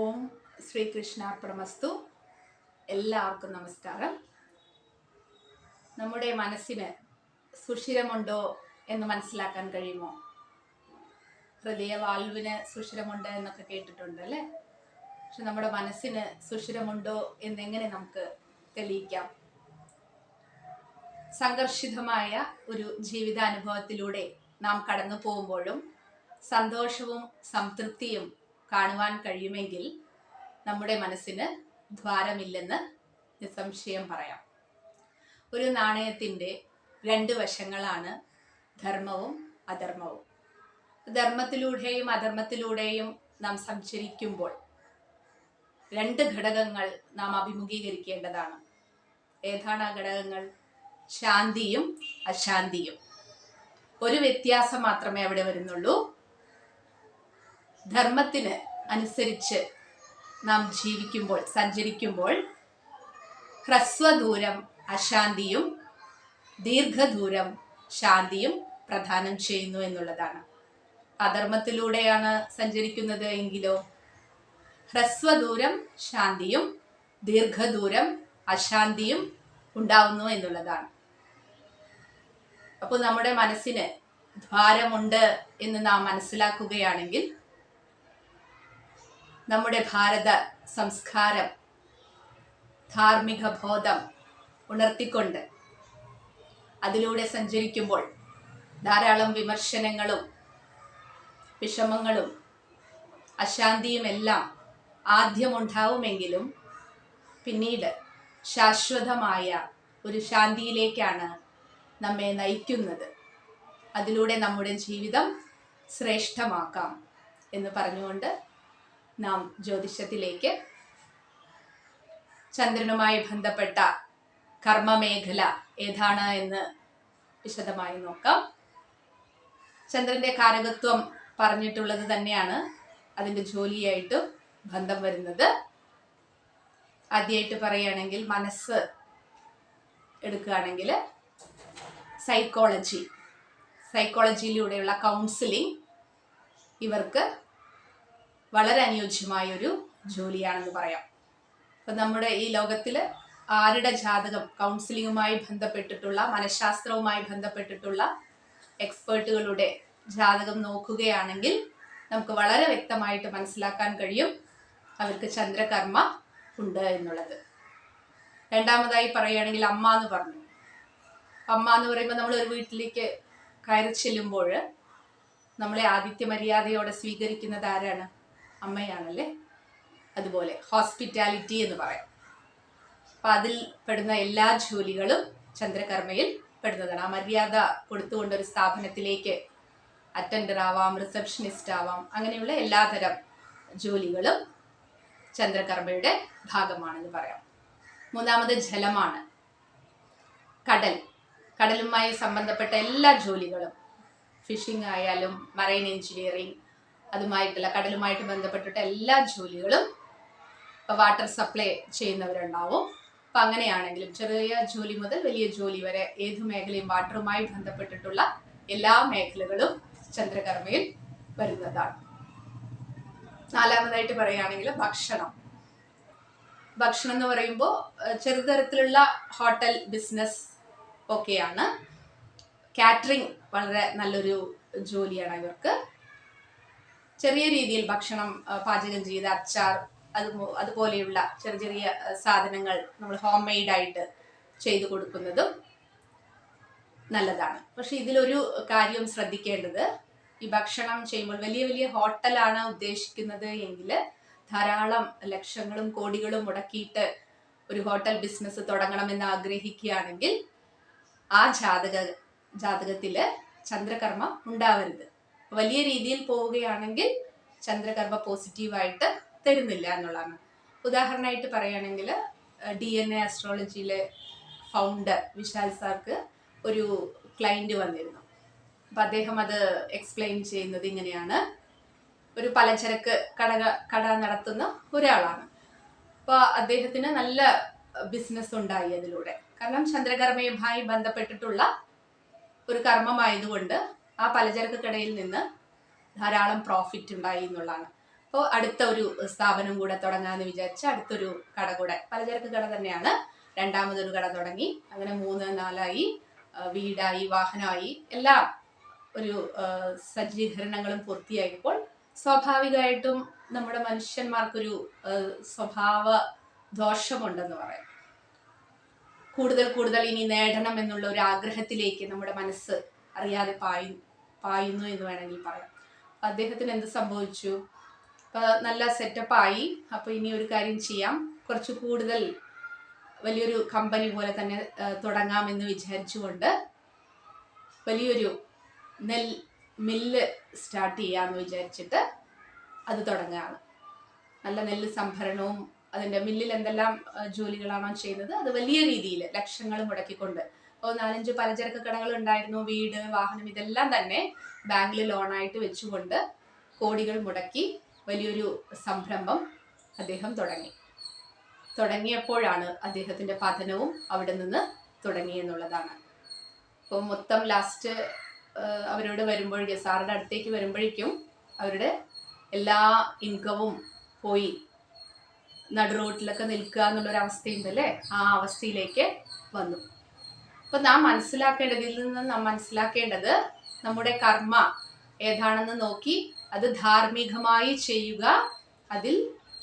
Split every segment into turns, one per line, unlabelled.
ഓം ശ്രീകൃഷ്ണാർപ്പണമസ്തു. എല്ലാവർക്കും നമസ്കാരം. നമ്മുടെ മനസ്സിന് സുഷിരമുണ്ടോ എന്ന് മനസ്സിലാക്കാൻ കഴിയുമോ? ഹൃദയവാൽവിന് സുഷിരമുണ്ട് എന്നൊക്കെ കേട്ടിട്ടുണ്ട് അല്ലേ പക്ഷെ നമ്മുടെ മനസ്സിന് സുഷിരമുണ്ടോ എന്നെങ്ങനെ നമുക്ക് തെളിയിക്കാം? സംഘർഷിതമായ ഒരു ജീവിതാനുഭവത്തിലൂടെ നാം കടന്നു പോകുമ്പോഴും സന്തോഷവും സംതൃപ്തിയും കാണുവാൻ കഴിയുമെങ്കിൽ നമ്മുടെ മനസ്സിന് ദ്വാരമില്ലെന്ന് നിസ്സംശയം പറയാം. ഒരു നാണയത്തിന്റെ രണ്ട് വശങ്ങളാണ് ധർമ്മവും അധർമ്മവും. ധർമ്മത്തിലൂടെയും അധർമ്മത്തിലൂടെയും നാം സഞ്ചരിക്കുമ്പോൾ രണ്ട് ഘടകങ്ങൾ നാം അഭിമുഖീകരിക്കേണ്ടതാണ്. ഏതാണ് ആ ഘടകങ്ങൾ? ശാന്തിയും അശാന്തിയും. ഒരു വ്യത്യാസം മാത്രമേ അവിടെ വരുന്നുള്ളൂ. ധർമ്മത്തിന് അനുസരിച്ച് നാം ജീവിക്കുമ്പോൾ സഞ്ചരിക്കുമ്പോൾ ഹ്രസ്വദൂരം അശാന്തിയും ദീർഘദൂരം ശാന്തിയും പ്രദാനം ചെയ്യുന്നു എന്നുള്ളതാണ്. അധർമ്മത്തിലൂടെയാണ് സഞ്ചരിക്കുന്നത് എങ്കിലോ ഹ്രസ്വദൂരം ശാന്തിയും ദീർഘദൂരം അശാന്തിയും ഉണ്ടാവുന്നു എന്നുള്ളതാണ്. അപ്പോൾ നമ്മുടെ മനസ്സിന് ഭാരമുണ്ട് എന്ന് നാം മനസ്സിലാക്കുകയാണെങ്കിൽ നമ്മുടെ ഭാരത സംസ്കാരം ധാർമ്മിക ബോധം ഉണർത്തിക്കൊണ്ട് അതിലൂടെ സഞ്ചരിക്കുമ്പോൾ ധാരാളം വിമർശനങ്ങളും വിഷമങ്ങളും അശാന്തിയുമെല്ലാം ആദ്യമുണ്ടാവുമെങ്കിലും പിന്നീട് ശാശ്വതമായ ഒരു ശാന്തിയിലേക്കാണ് നമ്മെ നയിക്കുന്നത്. അതിലൂടെ നമ്മുടെ ജീവിതം ശ്രേഷ്ഠമാക്കാം എന്ന് പറഞ്ഞുകൊണ്ട് നാം ജ്യോതിഷത്തിലേക്ക് ചന്ദ്രനുമായി ബന്ധപ്പെട്ട കർമ്മമേഖല ഏതാണ് എന്ന് വിശദമായി നോക്കാം. ചന്ദ്രന്റെ കാരകത്വം പറഞ്ഞിട്ടുള്ളത് തന്നെയാണ് അതിന്റെ ജോലിയായിട്ട് ബന്ധം വരുന്നത്. ആദ്യമായിട്ട് പറയുകയാണെങ്കിൽ മനസ്സ് എടുക്കുകയാണെങ്കിൽ സൈക്കോളജി സൈക്കോളജിയിലൂടെയുള്ള കൗൺസിലിംഗ് ഇവർക്ക് വളരെ അനുയോജ്യമായ ഒരു ജോലിയാണെന്ന് പറയാം. അപ്പം നമ്മുടെ ഈ ലോകത്തിൽ ആരുടെ ജാതകം കൗൺസിലിങ്ങുമായി ബന്ധപ്പെട്ടിട്ടുള്ള മനഃശാസ്ത്രവുമായി ബന്ധപ്പെട്ടിട്ടുള്ള എക്സ്പേർട്ടുകളുടെ ജാതകം നോക്കുകയാണെങ്കിൽ നമുക്ക് വളരെ വ്യക്തമായിട്ട് മനസ്സിലാക്കാൻ കഴിയും അവർക്ക് ചന്ദ്രകർമ്മ ഉണ്ട് എന്നുള്ളത്. രണ്ടാമതായി പറയുകയാണെങ്കിൽ അമ്മ എന്ന് പറഞ്ഞു. അമ്മ എന്ന് പറയുമ്പോൾ നമ്മൾ ഒരു വീട്ടിലേക്ക് കയറി ചെല്ലുമ്പോൾ നമ്മളെ ആദിത്യ മര്യാദയോടെ സ്വീകരിക്കുന്നത് ആരാണ്? അമ്മയാണല്ലേ? അതുപോലെ ഹോസ്പിറ്റാലിറ്റി എന്ന് പറയാം. അപ്പം അതിൽ പെടുന്ന എല്ലാ ജോലികളും ചന്ദ്രകർമ്മയിൽ പെടുന്നതാണ്. ആ മര്യാദ കൊടുത്തുകൊണ്ട് ഒരു സ്ഥാപനത്തിലേക്ക് അറ്റൻഡർ ആവാം റിസപ്ഷനിസ്റ്റ് ആവാം അങ്ങനെയുള്ള എല്ലാതരം ജോലികളും ചന്ദ്രകർമ്മയുടെ ഭാഗമാണെന്ന് പറയാം. മൂന്നാമത് ജലമാണ്. കടൽ. കടലുമായി സംബന്ധപ്പെട്ട എല്ലാ ജോലികളും ഫിഷിംഗ് ആയാലും മറൈൻ എഞ്ചിനീയറിംഗ് അതുമായിട്ടുള്ള കടലുമായിട്ട് ബന്ധപ്പെട്ടിട്ട് എല്ലാ ജോലികളും ഇപ്പൊ വാട്ടർ സപ്ലൈ ചെയ്യുന്നവരുണ്ടാവും. അപ്പം അങ്ങനെയാണെങ്കിലും ചെറിയ ജോലി മുതൽ വലിയ ജോലി വരെ ഏത് മേഖലയും വാട്ടറുമായി ബന്ധപ്പെട്ടിട്ടുള്ള എല്ലാ മേഖലകളും ചന്ദ്രകർമ്മയിൽ വരുന്നതാണ്. നാലാമതായിട്ട് പറയുകയാണെങ്കിൽ ഭക്ഷണം. ഭക്ഷണം എന്ന് പറയുമ്പോൾ ചെറുതരത്തിലുള്ള ഹോട്ടൽ ബിസിനസ് ഒക്കെയാണ്. കാറ്ററിംഗ് വളരെ നല്ലൊരു ജോലിയാണ് ഇവർക്ക്. ചെറിയ രീതിയിൽ ഭക്ഷണം പാചകം ചെയ്ത് അച്ചാർ അത് അതുപോലെയുള്ള ചെറിയ ചെറിയ സാധനങ്ങൾ നമ്മൾ ഹോം മെയ്ഡായിട്ട് ചെയ്തു കൊടുക്കുന്നതും നല്ലതാണ്. പക്ഷെ ഇതിലൊരു കാര്യം ശ്രദ്ധിക്കേണ്ടത് ഈ ഭക്ഷണം ചെയ്യുമ്പോൾ വലിയ വലിയ ഹോട്ടലാണ് ഉദ്ദേശിക്കുന്നത് എങ്കിൽ ധാരാളം ലക്ഷങ്ങളും കോടികളും മുടക്കിയിട്ട് ഒരു ഹോട്ടൽ ബിസിനസ് തുടങ്ങണമെന്ന് ആഗ്രഹിക്കുകയാണെങ്കിൽ ആ ജാതക ജാതകത്തിൽ ചന്ദ്രകർമ്മ ഉണ്ടാവരുത്. വലിയ രീതിയിൽ പോവുകയാണെങ്കിൽ ചന്ദ്രകർമ്മ പോസിറ്റീവായിട്ട് തരുന്നില്ല എന്നുള്ളതാണ്. ഉദാഹരണമായിട്ട് പറയുകയാണെങ്കിൽ ഡി എൻ എ അസ്ട്രോളജിയിലെ ഫൗണ്ടർ വിശാൽ സാർക്ക് ഒരു ക്ലൈന്റ് വന്നിരുന്നു. അപ്പം അദ്ദേഹം അത് എക്സ്പ്ലെയിൻ ചെയ്യുന്നത് ഇങ്ങനെയാണ്. ഒരു പലചരക്ക് കട കട നടത്തുന്ന ഒരാളാണ്. അപ്പോൾ അദ്ദേഹത്തിന് നല്ല ബിസിനസ് ഉണ്ടായി അതിലൂടെ. കാരണം ചന്ദ്രകർമ്മയുമായി ബന്ധപ്പെട്ടിട്ടുള്ള ഒരു കർമ്മമായതുകൊണ്ട് ആ പലചരക്ക് കടയിൽ നിന്ന് ധാരാളം പ്രോഫിറ്റ് ഉണ്ടായി എന്നുള്ളതാണ്. അപ്പോൾ അടുത്ത ഒരു സ്ഥാപനം കൂടെ തുടങ്ങാമെന്ന് വിചാരിച്ച് അടുത്തൊരു കട കൂടെ. പലചരക്ക് കട തന്നെയാണ്. രണ്ടാമതൊരു കട തുടങ്ങി. അങ്ങനെ മൂന്ന് നാലായി വീടായി വാഹനമായി. എല്ലാം ഒരു സജ്ജീകരണങ്ങളും പൂർത്തിയായപ്പോൾ സ്വാഭാവികമായിട്ടും നമ്മുടെ മനുഷ്യന്മാർക്കൊരു സ്വഭാവ ദോഷമുണ്ടെന്ന് പറയാം. കൂടുതൽ കൂടുതൽ ഇനി നേടണം എന്നുള്ള ഒരു ആഗ്രഹത്തിലേക്ക് നമ്മുടെ മനസ്സ് അറിയാതെ പായു പായുന്നു എന്ന് വേണമെങ്കിൽ പറയാം. അദ്ദേഹത്തിന് എന്ത് സംഭവിച്ചു? അപ്പൊ നല്ല സെറ്റപ്പ് ആയി. അപ്പൊ ഇനി ഒരു കാര്യം ചെയ്യാം. കുറച്ച് കൂടുതൽ വലിയൊരു കമ്പനി പോലെ തന്നെ തുടങ്ങാമെന്ന് വിചാരിച്ചുകൊണ്ട് വലിയൊരു നെൽ മില്ല് സ്റ്റാർട്ട് ചെയ്യാമെന്ന് വിചാരിച്ചിട്ട് അത് തുടങ്ങുകയാണ്. നല്ല നെല്ല് സംഭരണവും അതിന്റെ മില്ലിൽ എന്തെല്ലാം ജോലികളാണോ ചെയ്യുന്നത് അത് വലിയ രീതിയിൽ ലക്ഷങ്ങൾ മുടക്കിക്കൊണ്ട് അപ്പോൾ നാലഞ്ച് പലചരക്ക് കടകൾ ഉണ്ടായിരുന്നു വീട് വാഹനം ഇതെല്ലാം തന്നെ ബാങ്കിൽ ലോണായിട്ട് വെച്ചുകൊണ്ട് കോടികൾ മുടക്കി വലിയൊരു സംരംഭം അദ്ദേഹം തുടങ്ങി. തുടങ്ങിയപ്പോഴാണ് അദ്ദേഹത്തിന്റെ പതനവും അവിടെ നിന്ന് തുടങ്ങി എന്നുള്ളതാണ്. അപ്പോൾ മൊത്തം ലാസ്റ്റ് അവരോട് വരുമ്പോഴേക്കും സാറിന്റെ അടുത്തേക്ക് വരുമ്പോഴേക്കും അവരുടെ എല്ലാ ഇൻകവും പോയി. നടു റോട്ടിലൊക്കെ നിൽക്കുക എന്നുള്ളൊരു അവസ്ഥയുണ്ടല്ലേ ആ അവസ്ഥയിലേക്ക് വന്നു. അപ്പൊ നാം മനസ്സിലാക്കേണ്ടത് ഇതിൽ നിന്ന് നാം മനസ്സിലാക്കേണ്ടത് നമ്മുടെ കർമ്മ ഏതാണെന്ന് നോക്കി അത് ധാർമ്മികമായി ചെയ്യുക അതിൽ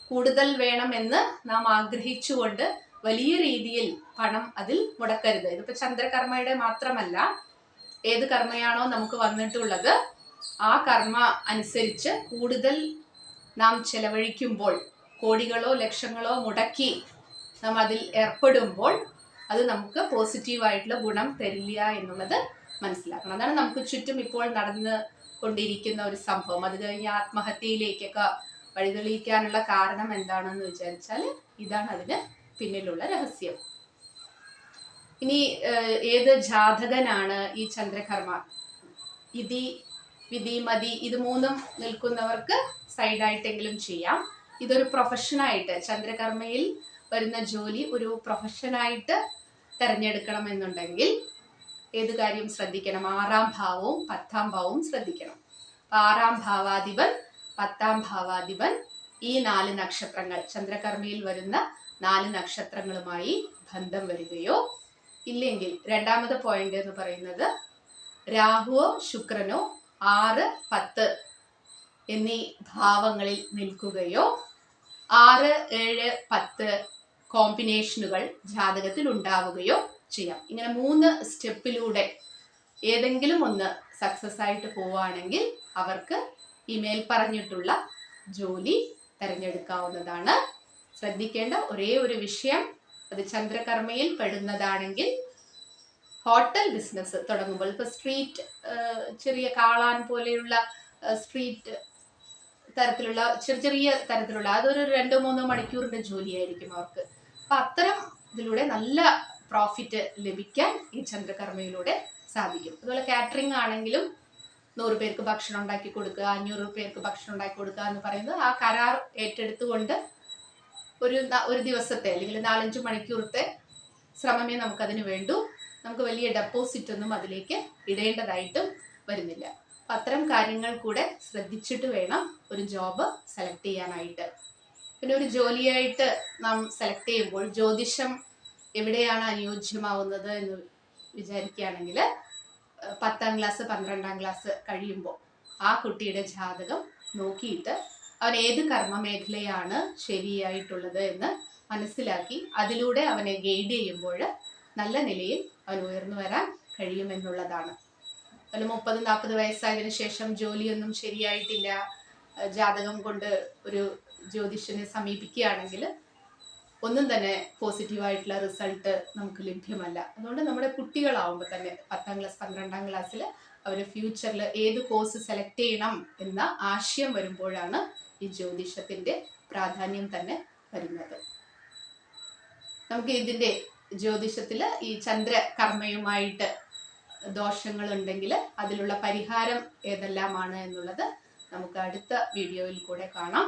കൂടുതൽ വേണമെന്ന് നാം ആഗ്രഹിച്ചുകൊണ്ട് വലിയ രീതിയിൽ പണം അതിൽ മുടക്കരുത്. ഇതിപ്പോ ചന്ദ്രകർമ്മയുടെ മാത്രമല്ല ഏത് കർമ്മയാണോ നമുക്ക് വന്നിട്ടുള്ളത് ആ കർമ്മ അനുസരിച്ച് കൂടുതൽ നാം ചെലവഴിക്കുമ്പോൾ കോടികളോ ലക്ഷങ്ങളോ മുടക്കി നാം അതിൽ ഏർപ്പെടുമ്പോൾ അത് നമുക്ക് പോസിറ്റീവായിട്ടുള്ള ഗുണം തരില്ല എന്നുള്ളത് മനസ്സിലാക്കണം. അതാണ് നമുക്ക് ചുറ്റും ഇപ്പോൾ നടന്ന് കൊണ്ടിരിക്കുന്ന ഒരു സംഭവം. അത് കഴിഞ്ഞ് ആത്മഹത്യയിലേക്കൊക്കെ വഴിതെളിയിക്കാനുള്ള കാരണം എന്താണെന്ന് വിചാരിച്ചാൽ ഇതാണ് അതിന് പിന്നിലുള്ള രഹസ്യം. ഇനി ഏത് ജാതകനാണ് ഈ ചന്ദ്രകർമ്മ? ഇതി വിധി മതി ഇത് മൂന്നും നിൽക്കുന്നവർക്ക് സൈഡായിട്ടെങ്കിലും ചെയ്യാം. ഇതൊരു പ്രൊഫഷനായിട്ട് ചന്ദ്രകർമ്മയിൽ വരുന്ന ജോലി ഒരു പ്രൊഫഷനായിട്ട് തിരഞ്ഞെടുക്കണം എന്നുണ്ടെങ്കിൽ ഏത് കാര്യം ശ്രദ്ധിക്കണം? ആറാം ഭാവവും പത്താം ഭാവവും ശ്രദ്ധിക്കണം. ആറാം ഭാവാധിപൻ പത്താം ഭാവാധിപൻ ഈ നാല് നക്ഷത്രങ്ങൾ. ചന്ദ്രകർമ്മയിൽ വരുന്ന നാല് നക്ഷത്രങ്ങളുമായി ബന്ധം വരികയോ ഇല്ലെങ്കിൽ രണ്ടാമത്തെ പോയിന്റ് എന്ന് പറയുന്നത് രാഹുവോ ശുക്രനോ ആറ് പത്ത് എന്നീ ഭാവങ്ങളിൽ നിൽക്കുകയോ ആറ് ഏഴ് പത്ത് കോമ്പിനേഷനുകൾ ജാതകത്തിൽ ഉണ്ടാവുകയോ ചെയ്യാം. ഇങ്ങനെ മൂന്ന് സ്റ്റെപ്പിലൂടെ ഏതെങ്കിലും ഒന്ന് സക്സസ് ആയിട്ട് പോവുകയാണെങ്കിൽ അവർക്ക് ഈ മേൽപ്പറഞ്ഞിട്ടുള്ള ജോലി തിരഞ്ഞെടുക്കാവുന്നതാണ്. ശ്രദ്ധിക്കേണ്ട ഒരേ ഒരു വിഷയം അത് ചന്ദ്രകർമ്മയിൽ പെടുന്നതാണെങ്കിൽ ഹോട്ടൽ ബിസിനസ് തുടങ്ങുമ്പോൾ ഇപ്പൊ സ്ട്രീറ്റ് ചെറിയ കാളാൻ പോലെയുള്ള സ്ട്രീറ്റ് തരത്തിലുള്ള ചെറിയ ചെറിയ തരത്തിലുള്ള അതൊരു രണ്ടോ മൂന്നോ മണിക്കൂറിന്റെ ജോലിയായിരിക്കും അവർക്ക്. അപ്പൊ അത്തരം ഇതിലൂടെ നല്ല പ്രോഫിറ്റ് ലഭിക്കാൻ ഈ ചന്ദ്രകർമ്മയിലൂടെ സാധിക്കും. അതുപോലെ കാറ്ററിംഗ് ആണെങ്കിലും നൂറ് പേർക്ക് ഭക്ഷണം ഉണ്ടാക്കി കൊടുക്കുക അഞ്ഞൂറ് പേർക്ക് ഭക്ഷണം ഉണ്ടാക്കി കൊടുക്കുക എന്ന് പറയുന്നത് ആ കരാർ ഏറ്റെടുത്തുകൊണ്ട് ഒരു ഒരു ദിവസത്തെ അല്ലെങ്കിൽ നാലഞ്ച് മണിക്കൂറത്തെ ശ്രമമേ നമുക്കതിന് വേണ്ടു. നമുക്ക് വലിയ ഡെപ്പോസിറ്റ് ഒന്നും അതിലേക്ക് ഇടേണ്ടതായിട്ടും വരുന്നില്ല. അപ്പൊ അത്തരം കാര്യങ്ങൾ കൂടെ ശ്രദ്ധിച്ചിട്ട് വേണം ഒരു ജോബ് സെലക്ട് ചെയ്യാനായിട്ട്. പിന്നെ ഒരു ജോലിയായിട്ട് നാം സെലക്ട് ചെയ്യുമ്പോൾ ജ്യോതിഷം എവിടെയാണ് അനുയോജ്യമാവുന്നത് എന്ന് വിചാരിക്കുകയാണെങ്കിൽ പത്താം ക്ലാസ് പന്ത്രണ്ടാം ക്ലാസ് കഴിയുമ്പോൾ ആ കുട്ടിയുടെ ജാതകം നോക്കിയിട്ട് അവൻ ഏത് കർമ്മമേഖലയാണ് ശരിയായിട്ടുള്ളത് എന്ന് മനസ്സിലാക്കി അതിലൂടെ അവനെ ഗൈഡ് ചെയ്യുമ്പോൾ നല്ല നിലയിൽ അവൻ ഉയർന്നു വരാൻ കഴിയുമെന്നുള്ളതാണ്. അതിൽ മുപ്പത് നാൽപ്പത് വയസ്സായതിനു ശേഷം ജോലിയൊന്നും ശരിയായിട്ടില്ല. ജാതകം കൊണ്ട് ഒരു ജ്യോതിഷനെ സമീപിക്കുകയാണെങ്കിൽ ഒന്നും തന്നെ പോസിറ്റീവായിട്ടുള്ള റിസൾട്ട് നമുക്ക് ലഭ്യമല്ല. അതുകൊണ്ട് നമ്മുടെ കുട്ടികളാവുമ്പോൾ തന്നെ പത്താം ക്ലാസ് പന്ത്രണ്ടാം ക്ലാസ്സിൽ അവർ ഫ്യൂച്ചറിൽ ഏത് കോഴ്സ് സെലക്ട് ചെയ്യണം എന്ന ആശയം വരുമ്പോഴാണ് ഈ ജ്യോതിഷത്തിന്റെ പ്രാധാന്യം തന്നെ വരുന്നത്. നമുക്ക് ഇതിന്റെ ജ്യോതിഷത്തിൽ ഈ ചന്ദ്രകർമ്മയുമായിട്ട് ദോഷങ്ങൾ ദോഷങ്ങളുണ്ടെങ്കിൽ അതിലുള്ള പരിഹാരം ഏതെല്ലാമാണ് എന്നുള്ളത് നമുക്ക് അടുത്ത വീഡിയോയിൽ കൂടെ കാണാം.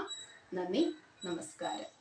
നന്ദി നമസ്കാരം.